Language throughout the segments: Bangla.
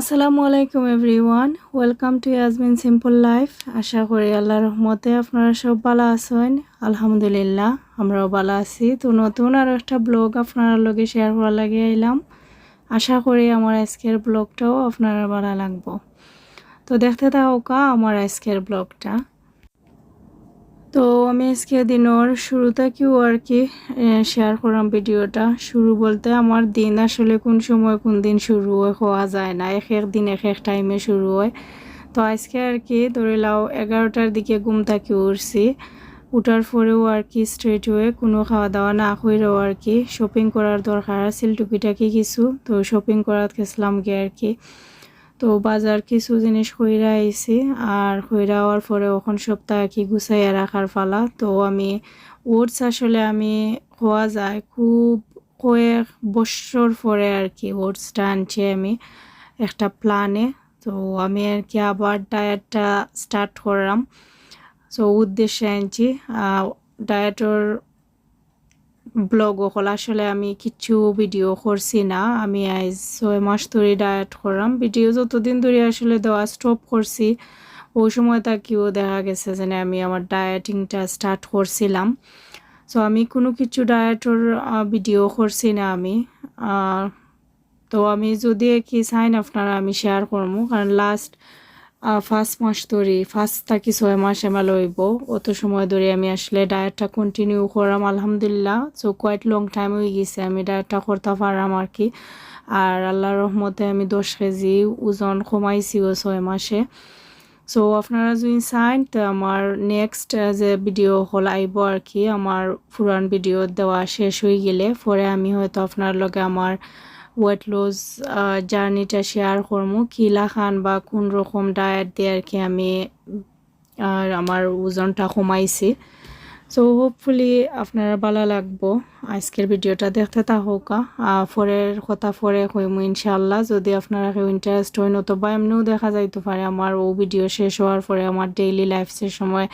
আসসালামু আলাইকুম everyone. Welcome to Yasmin simple life আশা করি আল্লাহ রহমতে আপনারা সব ভালো আছেন। আলহামদুলিল্লাহ, আমরাও ভালো আছি। তো নতুন আর একটা ব্লগ আপনারা লগে শেয়ার করা লাগে এলাম। আশা করি আমার আজকের ব্লগটাও আপনারা ভালো লাগবো। তো দেখতে থাকা আমার আজকের ব্লগটা তো আমি আজকে দিনের কেউ আর কি শেয়ার করলাম ভিডিওটা। শুরু বলতে আমার দিন আসলে কোন সময় কোন দিন শুরু হয়, হওয়া যায় না। এক এক দিন এক এক টাইমে শুরু হয়। তো আজকে আর কি, ধরে লাও এগারোটার দিকে ঘুম থাকি উঠছি। উঠার পরেও আর কি স্ট্রেট হয়ে কোনো খাওয়া দাওয়া না করেও আর কি শপিং করার দরকার আছিল টুকিটাকি কিছু। তো শপিং করার গেছিলাম গিয়ে আর কি। তো বাজার কিছু জিনিস কইরা আইছি, আর কইরা হওয়ার পরে ওখান সপ্তাহে কি গুছাইয়া রাখার ফালা তো আমি ওটস আসলে আমি খোয়া যায় খুব কয়েক বছর পরে আর কি ওটসটা আনছি আমি একটা প্ল্যানে তো আমি আর কি আবার ডায়েটটা স্টার্ট করলাম। সো উদ্দেশ্যে আনছি। ডায়েটর ব্লগ হল, আসলে আমি কিছু ভিডিও করছি না। আমি আজ ছয় মাস ধরে ডায়েট করলাম। ভিডিও যতদিন ধরে আসলে দেওয়া স্টপ করছি, ওই সময় তাকেও দেখা গেছে যে আমি আমার ডায়েটিংটা স্টার্ট করছিলাম। সো আমি কোনো কিছু ডায়েটর ভিডিও করছি না আমি। তো আমি যদি কি চাইন আপনারা আমি শেয়ার করব, কারণ লাস্ট ফার্স্ট মাস ধরে, ফার্স্ট থাকি ছয় মাস এমা লইব। অত সময় ধরে আমি আসলে ডায়েটটা কন্টিনিউ করাম, আলহামদুলিল্লাহ। সো কোয়াইট লং টাইম হয়ে গেছে আমি ডায়েটটা করতে পারলাম আর কি। আর আল্লাহর রহমতে আমি দশ কেজি ওজন কমাইছিও ছয় মাসে। সো আপনারা যদি চান, তো আমার নেক্সট যে ভিডিও হল আইব আর কি, আমার পুরান ভিডিও দেওয়া শেষ হয়ে গেলে, পরে আমি হয়তো আপনার লগে আমার ওয়েট লস জার্নিটা শেয়ার করব কিলা খান বা কোন রকম ডায়েট দিয়ে আর কি আমি আমার ওজনটা কমাইছি। সো হোপফুলি আপনারা ভালো লাগবো। আজকের ভিডিওটা দেখতে থাকুকা পরের কথা পরে হইম ইনশাল্লাহ যদি আপনারা কেউ ইন্টারেস্ট হয় নতুবা এমনিও দেখা যাইতে পারে আমার ও ভিডিও শেষ হওয়ার পরে আমার ডেইলি লাইফসের সময়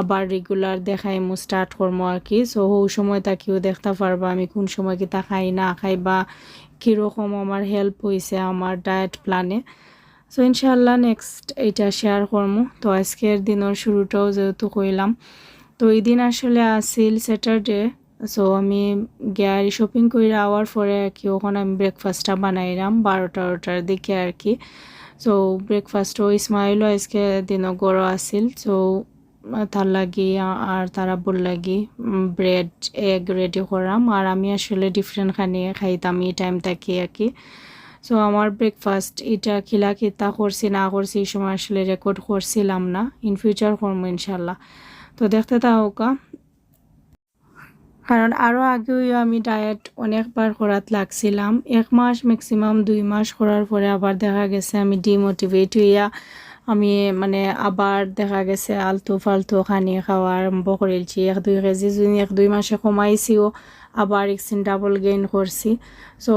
আবার রেগুলার দেখাই মু স্টার্ট করব আর কি। সো ওই সময় তাকেও দেখতে পারবা আমি কোন সময় কি তা খাই না খাই বা কীরকম আমার হেল্প হয়েছে আমার ডায়েট প্ল্যানে সো ইনশাল্লাহ নেক্সট এইটা শেয়ার করব তো আজকের দিনের শুরুটাও যেহেতু কইলাম। তো এই দিন আসলে আসিল স্যাটারডে সো আমি গ্যারি শপিং করে আওয়ার পরে আর কি ওখানে আমি ব্রেকফাস্টটা বানাইলাম বারোটা বারোটার দিকে আর কি। সো ব্রেকফাস্টও ইসমাইলও আজকে দিনও গড়ো আসিল সো তার লাগি, আর তারা বল লাগি ব্রেড এগ রেডি করাম। আর আমি আসলে ডিফারেন্ট খানি খাইতাম এই টাইম থাকি আর সো আমার ব্রেকফাস্ট এটা খিলা খিতা করছি, না করছি এই সময় আসলে রেকর্ড করছিলাম না। ইন ফিউচার করব ইনশাল্লাহ তো দেখতে থাকা কারণ আরও আগেও আমি ডায়েট অনেকবার করাত লাগছিলাম। এক মাস ম্যাক্সিমাম দুই মাস করার পরে আবার দেখা গেছে আমি ডিমোটিভেট হইয়া আমি মানে আবার দেখা গেছে আলতু ফালতু খানি খাওয়া আরম্ভ করেছি। এক, দুই কেজি যদি এক, দুই মাসে কমাইছিও, আবার একদিন ডাবল গেইন করছি। সো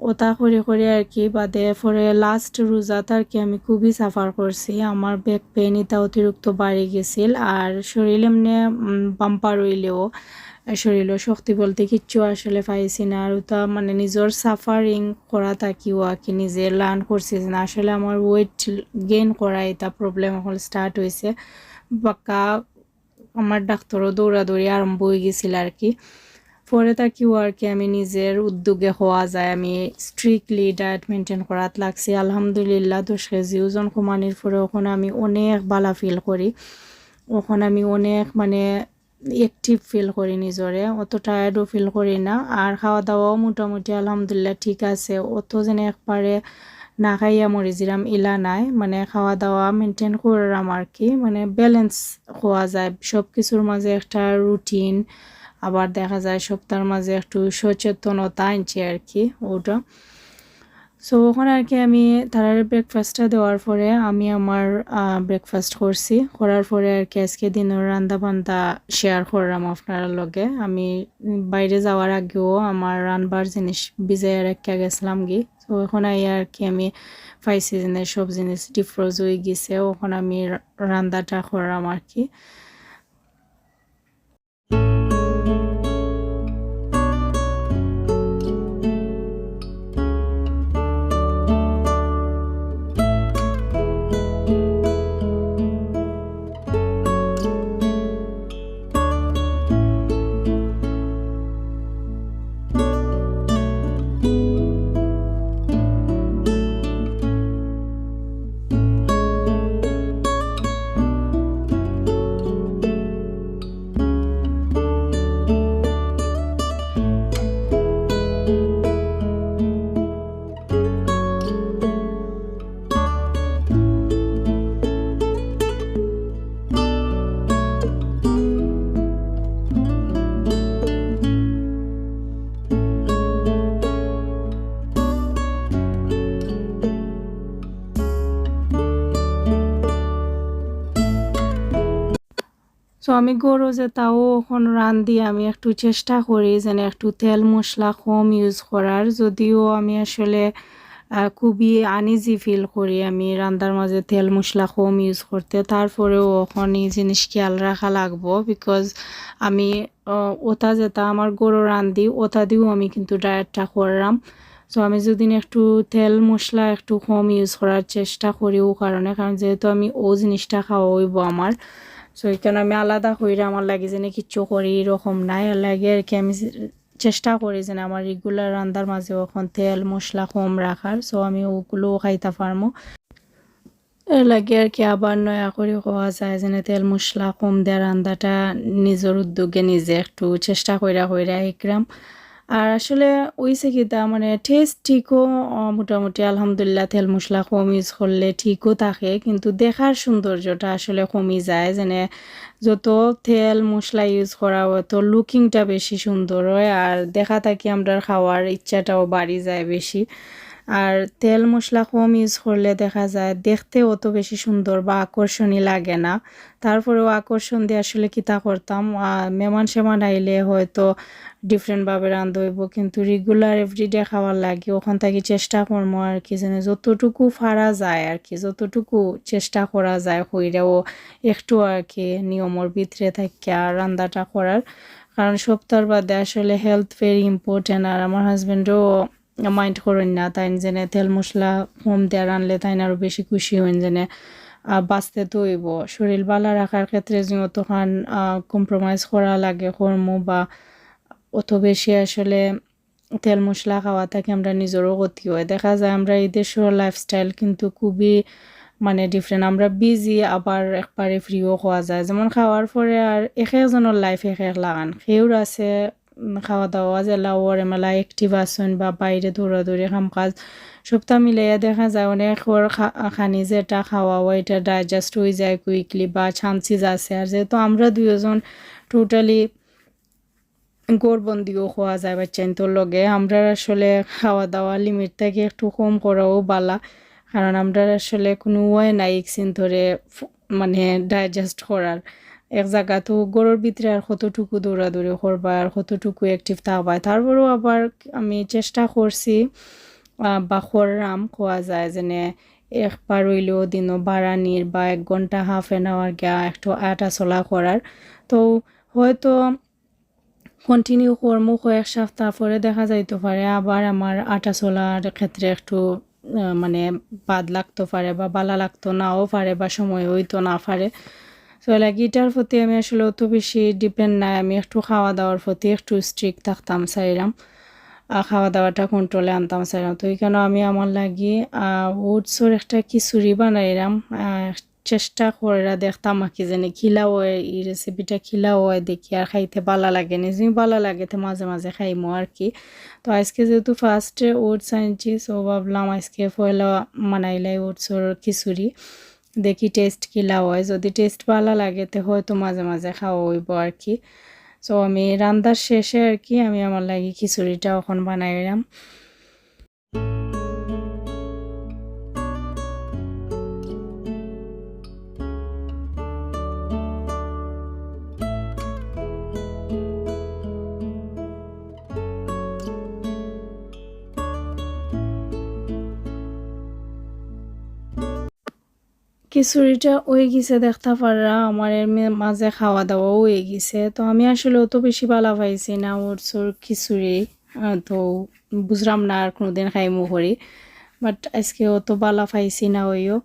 ওটা করে করে আর কি বাদে পরে লাস্ট রোজাত আর কি আমি খুবই সাফার করছি। আমার ব্যাক পেন এটা অতিরিক্ত বাড়ি গেছিল আর শরীর এমনি বাম্পার হইলেও। শরীরের শক্তি বলতে কিচ্ছু আসলে পাইছি না। আর ওটা মানে নিজের সাফারিং করা থাকিও কি নিজে লার্ন করছি না, আসলে আমার ওয়েট গেইন করা এটা প্রবলেম এখন স্টার্ট হয়েছে বাক্কা আমার ডাক্তারও দৌড়াদৌড়ি আরম্ভ হয়ে গেছিল আর কি। পরে তাকিও আর কি আমি নিজের উদ্যোগে হওয়া যায়, আমি স্ট্রিক্টলি ডায়েট মেনটেন করাত লাগছি। আলহামদুলিল্লাহ, দশ কেজি ওজন কমানির পরে ওখানে আমি অনেক বালা ফিল করি। ওখানে আমি অনেক মানে অ্যাক্টিভ ফিল করি নিজরে অত টায়ার্ডও ফিল করি না আর খাওয়া দাওয়াও মোটামুটি আলহামদুলিল্লাহ ঠিক আছে। অত যেন একবারে না খাইয়া মরি মরিজিরাম ইলা নাই। মানে খাওয়া দাওয়া মেনটেন করলাম আর কি। মানে ব্যালেন্স হওয়া যায়। সব কিছুর মাঝে একটা রুটিন আবার দেখা যায় সপ্তাহের মাঝে একটু সচেতনতা আনছি আর কি, ওটা। সো ওখানে আর কি আমি তারার ব্রেকফাস্টটা দেওয়ার পরে আমি আমার ব্রেকফাস্ট করছি। করার পরে আর কি আজকে দিনের রান্না বান্ধা শেয়ার করলাম আপনার লগে। আমি বাইরে যাওয়ার আগেও আমার রানবার জিনিস বিজয় রেখে গেছিলাম গি। তো এখন আই আর কি আমি ফাই সিজনের সব জিনিস ডিফ্রোজ হয়ে গেছে। ওখানে আমি রান্নাটা করলাম আর কি। আমি গরু যে তাও এখন রান্ধি, আমি একটু চেষ্টা করি যেন একটু তেল মশলা কম ইউজ করার। যদিও আমি আসলে খুবই আনইজি ফিল করি আমি রান্নার মাঝে তেল মশলা কম ইউজ করতে। তারপরেও এখন এই জিনিস খেয়াল রাখা লাগবো বিকজ আমি ওটা যেটা আমার গরু রান্ধি, ওটা দিয়েও আমি কিন্তু ডায়েটটা করলাম। সো আমি যদি একটু তেল মশলা একটু কম ইউজ করার চেষ্টা করি ও কারণে, কারণ যেহেতু আমি ও জিনিসটা খাওয়া হইব আমার সো এখানে আমি আলাদা কইরা আমার লাগে যে কিচ্ছু করি, এরকম নাই। লাগে আর কি, আমি চেষ্টা করি যে আমার রেগুলার রান্নার মাঝে এখন তেল, মশলা কম রাখার। সো আমি ওগুলোও খাইতে পারব এর লাগে আর কি আবার নয়া করে কোয়া যায় যে তেল, মশলা কম দেওয়া রান্নাটা নিজের উদ্যোগে নিজে একটু চেষ্টা কইরা কইরা একরাম আর আসলে ওইসে কিতা মানে টেস্ট ঠিকও মোটামুটি আলহামদুলিল্লাহ তেল মশলা কম ইউজ করলে ঠিকও থাকে। কিন্তু দেখার সৌন্দর্যটা আসলে কমই যায়। যেনে যত তেল মশলা ইউজ করা হয় তো লুকিংটা বেশি সুন্দর হয়। আর দেখা থাকি আমরা খাওয়ার ইচ্ছাটাও বাড়ি যায় বেশি। আর তেল মশলা কম ইউজ করলে দেখা যায় দেখতে অত বেশি সুন্দর বা আকর্ষণী লাগে না। তারপরেও আকর্ষণ দিয়ে আসলে কিতা করতাম? আহ, মেহমান সেমান আইলে হয়তো ডিফারেন্টভাবে রান্ধ হইব কিন্তু রেগুলার এভরিডে খাওয়ার লাগে ওখান থেকে চেষ্টা করব আর কি যেন যতটুকু পারা যায় আর কি যতটুকু চেষ্টা করা যায় হইলেও একটু আর কি নিয়মর ভিতরে থাকিয়া রান্নাটা করার। কারণ সপ্তাহ বাদে আসলে হেলথ ভেরি ইম্পর্টেন্ট আর আমার হাজব্যান্ডও মাইন্ড করেন না, তাই যেনে তেল মশলা কম দেওয়া রানলে তাই আরও বেশি খুশি হন যেনে। বাঁচতে তো হইব। শরীর বালা রাখার ক্ষেত্রে যতক্ষণ কম্প্রোমাইজ করা লাগে, কর্ম বা অত বেশি আসলে তেল মশলা খাওয়া থাকে আমরা নিজেরও ক্ষতি হয়। দেখা যায় আমরা এই দেশের লাইফস্টাইল কিন্তু খুবই মানে ডিফারেন্ট আমরা বিজি আবার একবারে ফ্রিও খাওয়া যায়। যেমন খাওয়ার পরে আর এক একজনের লাইফ এক এক লাগান। সেউর আছে খাওয়া দাওয়া জেলা ওরে মেলা অ্যাক্টিভ আছেন বা বাইরে দৌড়াদৌড়ি কাম কাজ সপ্তাহ মিলাইয়া দেখা যায় অনেক ওর খানি যেটা খাওয়া এটা ডাইজেস্ট হয়ে যায় কুইকলি বা চান্সেস আছে। আর যেহেতু আমরা দুজন টোটালি গোরবন্দিও খাওয়া যায় বাচ্চাইন্তর লগে, আমরা আসলে খাওয়া দাওয়া লিমিট থেকে একটু কম করাও বালা। কারণ আমরা আসলে কোনো ওয়ে নাই ধরে মানে ডাইজেস্ট করার। এক জায়গা তো গরুর ভিতরে আর কতটুকু দৌড়াদৌড়ি করবা আর কতটুকু অ্যাক্টিভ থাকবা, তারপরেও আবার আমি চেষ্টা করছি বা করলাম খোয়া যায়, যেনে একবার হইলেও দিনও বাড়ানির বা এক ঘণ্টা হাফ এন আওয়ার গিয়া একটু আটা চলা করার তো হয়তো কন্টিনিউ কর্ম কয়েক সপ্তাহ পরে দেখা যাইতে পারে আবার আমার আটা চলার ক্ষেত্রে একটু মানে বাদ লাগতে পারে বা বালা লাগতো, নাও পারে বা সময় হইতো না পারে তো লাগে এটার প্রতি আমি আসলে অত বেশি ডিপেন্ড নাই। আমি একটু খাওয়া দাওয়ার প্রতি একটু স্ট্রিক্ট থাকতাম, চাইলাম। খাওয়া দাওয়াটা কন্ট্রোলে আনতাম, চাইলাম। তো এইখানে আমি আমার লাগি ওটসর একটা খিচুড়ি বানাইলাম। চেষ্টা করে দেখতাম কি জানি খিলাও হয় এই রেসিপিটা খিলাও হয় দেখি আর খাইতে ভালো লাগে নিজেই ভালো লাগে তো মাঝে মাঝে খাইমো আর কি। তো আজকে যেহেতু ফার্স্টে ওটস আনছি সো ভাবলাম আজকে পয়লা মানাইলাই ওটসর খিচুড়ি। দেখি টেস্ট কিলা হয় যদি টেস্ট ভালো লাগে, তো হয়তো মাঝে মাঝে খাওয়া হইব আর কি। সো আমি রান্নার শেষে আর কি, আমি আমার লাগি খিচুড়িটা ওখান বানাইলাম। খিচুড়িটা হয়ে গেছে, দেখতে পাররা। আমার এর মাঝে খাওয়া দাওয়াও হয়ে গেছে। তো আমি আসলে অত বেশি ভালো পাইছি না ওর চোর খিচুড়ি। তো বুঝলাম না আর কোনোদিন খাইমু করি বাট আজকে অত ভালো পাইছি না ওইও।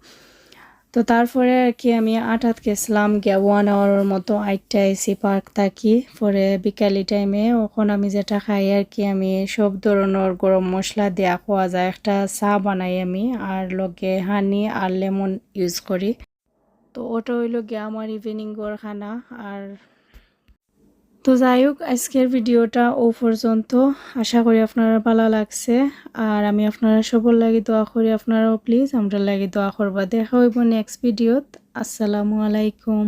তো তারপরে আর কি আমি আটাত গেছিলাম, গিয়া ওয়ান আওয়ারের মতো আটটা এসি পার্ক থাকি। পরে বিকালি টাইমে ওখন আমি যেটা খাই আর কি, আমি সব ধরনের গরম মশলা দেওয়া খাওয়া যায়। একটা চা বানাই আমি, আর লগে হানি আর লেমন ইউজ করি। তো ওটা হইল গিয়ে আমার ইভিনিংর খানা আর তো যাই হোক, আজকের ভিডিওটা ও পর্যন্ত। আশা করি আপনারা ভালো লাগছে। আর আমি আপনারা সবর লাগে দোয়া করি আপনারাও প্লিজ আমরা লাগে দোয়া করবা। দেখা হইব নেক্সট ভিডিওত আসসালামু আলাইকুম।